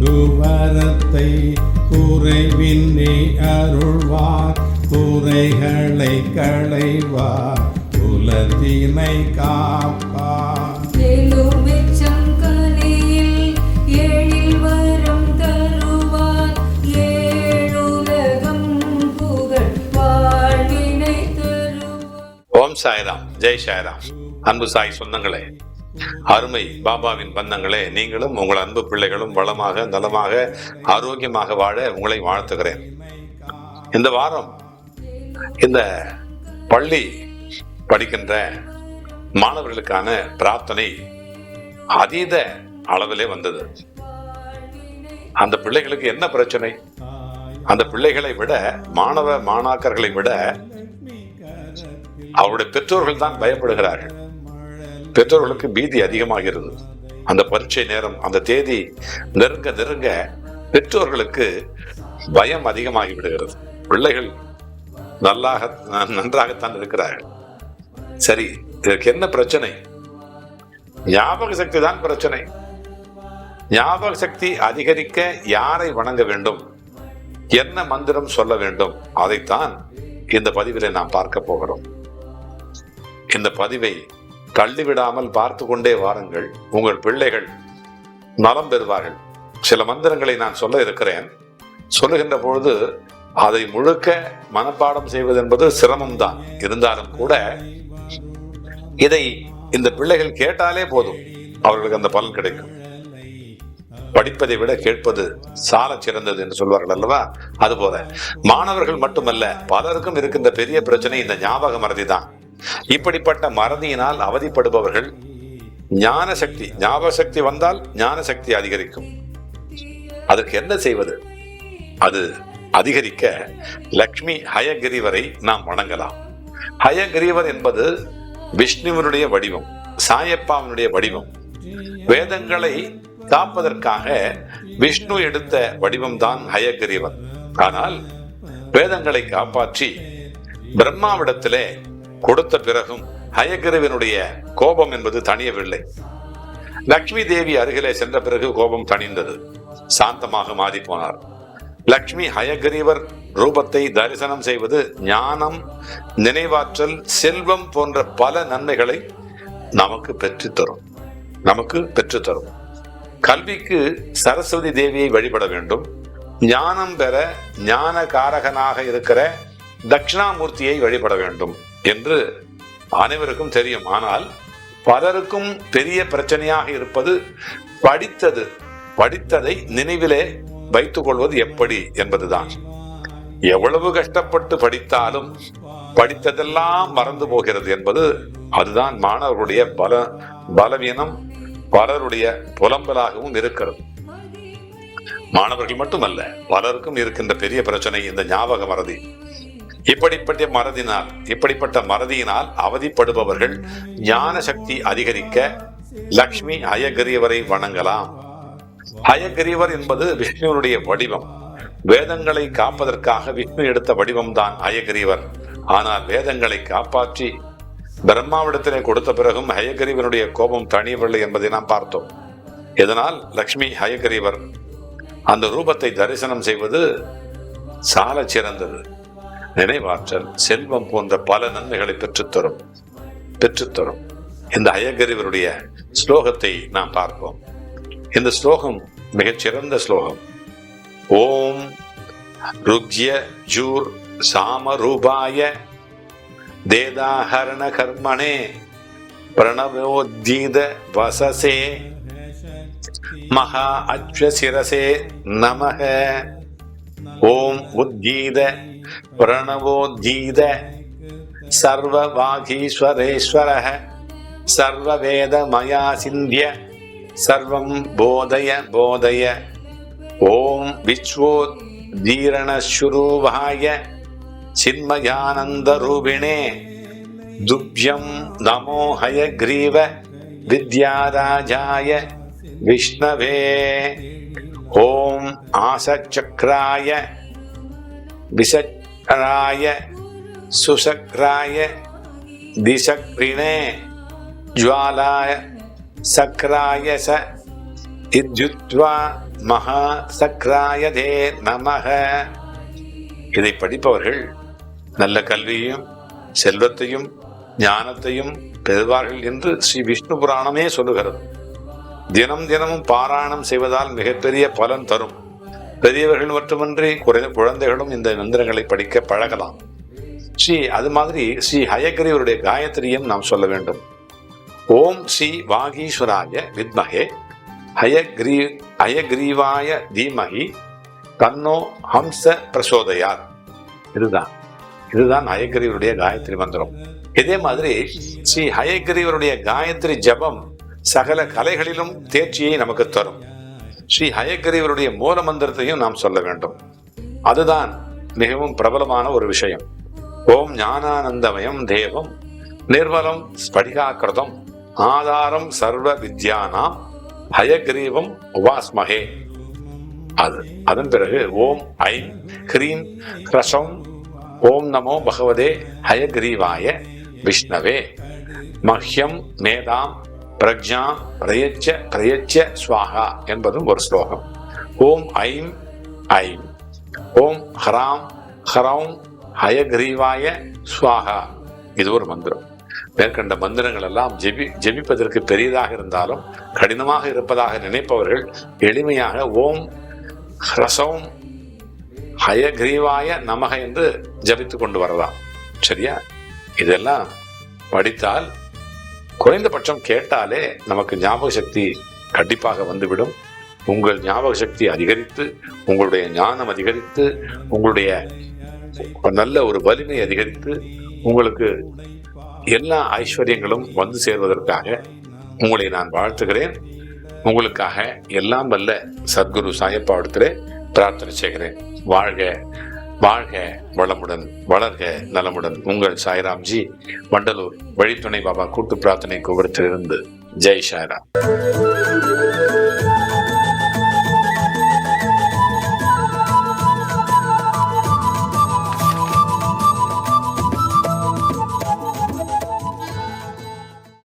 குவரத்தை குறைவின்றி அருள்வார். குறைகளை களைவார். குலத்தினை காப்பார். எலுமிச்சம் கனியில் எழில் வரம் தருவார். ஏழுலகம் புகழ் வாழ்வினை தருவார். ஓம் சாய்ராம். ஜெய் சாய்ராம். அன்பு சாய் சொந்தங்களே அருமை பாபாவின் பந்தங்களே நீங்களும் உங்கள் அன்பு பிள்ளைகளும் வளமாக நலமாக ஆரோக்கியமாக வாழ உங்களை வாழ்த்துகிறேன். இந்த வாரம் இந்த பள்ளி படிக்கின்ற மாணவர்களுக்கான பிரார்த்தனை அதீத அளவிலே வந்தது. அந்த பிள்ளைகளுக்கு என்ன பிரச்சனை? அந்த பிள்ளைகளை விட மாணவ மாணாக்கர்களை விட அவருடைய பெற்றோர்கள் தான் பயப்படுகிறார்கள். பெற்றோர்களுக்கு பீதி அதிகமாகிறது. அந்த பரீட்சை நேரம் அந்த தேதி நெருங்க நெருங்க பெற்றோர்களுக்கு பயம் அதிகமாகி விடுகிறது. பிள்ளைகள் நல்லாக நன்றாகத்தான் இருக்கிறார்கள். சரி இதற்கு என்ன பிரச்சனை? ஞாபக சக்தி தான் பிரச்சனை. ஞாபக சக்தி அதிகரிக்க யாரை வணங்க வேண்டும்? என்ன மந்திரம் சொல்ல வேண்டும்? அதைத்தான் இந்த பதிவிலே நாம் பார்க்க போகிறோம். இந்த பதிவை தள்ளிவிடாமல் பார்த்து கொண்டே வாருங்கள். உங்கள் பிள்ளைகள் நலம் பெறுவார்கள். சில மந்திரங்களை நான் சொல்ல இருக்கிறேன். சொல்லுகின்ற பொழுது அதை முழுக்க மனப்பாடம் செய்வது என்பது சிரமம்தான். இருந்தாலும் கூட இதை இந்த பிள்ளைகள் கேட்டாலே போதும். அவர்களுக்கு அந்த பலன் கிடைக்கும். படிப்பதை விட கேட்பது சால சிறந்தது என்று சொல்வார்கள் அல்லவா? அதுபோல மாணவர்கள் மட்டுமல்ல பலருக்கும் இருக்கின்ற பெரிய பிரச்சனை இந்த ஞாபக மறதி தான் இப்படிப்பட்ட மறதியினால் அவதிப்படுபவர்கள் ஞான சக்தி ஞாபக சக்தி வந்தால் ஞான சக்தி அதிகரிக்கும். அதற்கு என்ன செய்வது? அது அதிகரிக்க லக்ஷ்மி ஹயகிரிவரை நாம் வணங்கலாம். ஹயகிரிவர் என்பது விஷ்ணுவனுடைய வடிவம் சாயப்பாவனுடைய வடிவம். வேதங்களை காப்பதற்காக விஷ்ணு எடுத்த வடிவம்தான் ஹயகிரிவர். ஆனால் வேதங்களை காப்பாற்றி பிரம்மாவிடத்திலே கொடுத்த பிறகும் ஹயக்கிரவினுடைய கோபம் என்பது தணியவில்லை. லக்ஷ்மி தேவி அருகிலே சென்ற பிறகு கோபம் தணிந்தது. சாந்தமாக மாறி போனார். லக்ஷ்மி ஹயகிரீவர் ரூபத்தை தரிசனம் செய்வது ஞானம் நினைவாற்றல் செல்வம் போன்ற பல நன்மைகளை நமக்கு பெற்றுத்தரும். நமக்கு பெற்றுத்தரும். கல்விக்கு சரஸ்வதி தேவியை வழிபட வேண்டும். ஞானம் பெற ஞான காரகனாக இருக்கிற தட்சிணாமூர்த்தியை வழிபட வேண்டும். என்று அனைவருக்கும் தெரியும். ஆனால் பலருக்கும் பெரிய பிரச்சனையாக இருப்பது படித்தது படித்ததை நினைவிலே வைத்துக் கொள்வது எப்படி என்பதுதான். எவ்வளவு கஷ்டப்பட்டு படித்தாலும் படித்ததெல்லாம் மறந்து போகிறது என்பது அதுதான் மாணவர்களுடைய பல பலவீனம் பலருடைய புலம்பலாகவும் இருக்கிறது. மாணவர்கள் மட்டுமல்ல பலருக்கும் இருக்கின்ற பெரிய பிரச்சனை இந்த ஞாபக மறதி. இப்படிப்பட்ட மறதினால் இப்படிப்பட்ட மறதியினால் அவதிப்படுபவர்கள் ஞான சக்தி அதிகரிக்க லக்ஷ்மி அயகிரியவரை வணங்கலாம். அயகிரிவர் என்பது விஷ்ணுவனுடைய வடிவம். வேதங்களை காப்பதற்காக விஷ்ணு எடுத்த வடிவம்தான் அயகிரிவர் ஆனால் வேதங்களை காப்பாற்றி பிரம்மாவிடத்திலே கொடுத்த பிறகும் ஹயகிரிவனுடைய கோபம் தனியவில்லை என்பதை நாம் பார்த்தோம். இதனால் லக்ஷ்மி ஹயகிரிவர் அந்த ரூபத்தை தரிசனம் செய்வது சால சிறந்தது. நினைவாற்றல் செல்வம் போன்ற பல நன்மைகளை பெற்றுத்தரும் பெற்றுத்தரும். இந்த அயகிரிவருடைய ஸ்லோகத்தை நாம் பார்ப்போம். இந்த ஸ்லோகம் மிகச்சிறந்த ஸ்லோகம். ஓம் ருக்ய ஜூர் சாமரூபாய தேதாஹரண கர்மணே பிரணவோத்தீத வசசே மகா அஸ்வசிரசே நமக. ஓம் உத்கீத பிரணவோத்கீத சர்வவாகீஸ்வரேஸ்வர சர்வவேதமயா சிந்திய சர்வம் போதய போதய. ஓம் விஸ்வோதீரணசுரூபாய சின்மயானந்தரூபிணே. துப்யம் நமோ ஹயக்ரீவ வித்யாராஜாய விஷ்ணவே. ஓம் ஆசச்சக்ராய ராய சுசக்ராய திசக்ரிணே ஜுவாலாய சக்ராய ச இத்யுத்வா மகா சக்ராயதே நமக இதை படிப்பவர்கள் நல்ல கல்வியையும் செல்வத்தையும் ஞானத்தையும் பெறுவார்கள் என்று ஸ்ரீ விஷ்ணு புராணமே சொல்லுகிறது. தினம் தினமும் பாராயணம் செய்வதால் மிகப்பெரிய பலன் தரும். பெரியவர்கள் மட்டுமன்றி குறை- குழந்தைகளும் இந்த மந்திரங்களை படிக்க பழகலாம். ஸ்ரீ அது மாதிரி ஸ்ரீ ஹயக்ரீவருடைய காயத்ரியும் நாம் சொல்ல வேண்டும். ஓம் ஸ்ரீ வாகீஸ்வராய வித்மகே ஹயக்ரீ ஹயக்ரீவாய தீமகி தன்னோ ஹம்ச பிரசோதையார் இதுதான் இதுதான் ஹயக்ரீவருடைய காயத்ரி மந்திரம். இதே மாதிரி ஸ்ரீ ஹயக்ரீவருடைய காயத்ரி ஜபம் சகல கலைகளிலும் தேர்ச்சியை நமக்கு தரும். ஸ்ரீ ஹயக்கரீவருடைய மூல மந்திரத்தையும் நாம் சொல்ல வேண்டும். அதுதான் மிகவும் பிரபலமான ஒரு விஷயம். ஓம் ஞானானந்தமயம் தேவம் நிர்மலம் ஸ்படிகாக்கிருதம் ஆதாரம் சர்வ வித்யானாம் ஹயக்ரீவம் உபாஸ்மகே. அது அதன் பிறகு ஓம் ஐம் ஹ்ரீம் ஹ்ரசம் ஓம் நமோ பகவதே ஹயக்ரீவாய விஷ்ணவே. மஹ்யம் மேதாம் பிரஜா பிரயச்ச பிரயச்ச ஸ்வாகா என்பதும் ஒரு ஸ்லோகம். ஓம் ஐம் ஐம். ஓம் ஹராம் ஹரௌம் ஹயக்ரீவாய ஸ்வாகா இது ஒரு மந்திரம். மேற்கண்ட மந்திரங்கள் எல்லாம் ஜெபி ஜெபிப்பதற்கு பெரியதாக இருந்தாலும் கடினமாக இருப்பதாக நினைப்பவர்கள் எளிமையாக ஓம் ஹ்ரசௌம் ஹயக்ரீவாய நமக என்று ஜபித்து கொண்டு வரலாம். சரியா? இதெல்லாம் படித்தால் குறைந்தபட்சம் கேட்டாலே நமக்கு ஞாபக சக்தி கண்டிப்பாக வந்துவிடும். உங்கள் ஞாபக சக்தி அதிகரித்து உங்களுடைய ஞானம் அதிகரித்து உங்களுடைய நல்ல ஒரு வலிமை அதிகரித்து உங்களுக்கு எல்லா ஐஸ்வர்யங்களும் வந்து சேர்வதற்காக உங்களை நான் வாழ்த்துகிறேன். உங்களுக்காக எல்லாம் வல்ல சத்குரு சாயப்பா இடத்திலே பிரார்த்தனை செய்கிறேன். வாழ்க வாழ்க வளமுடன் வளர்க நலமுடன். உங்கள் சாய்ராம்ஜி வண்டலூர் வழித்துணை பாபா கூட்டு பிரார்த்தனை கோபுரத்திலிருந்து. ஜெய் சாய்ராம்.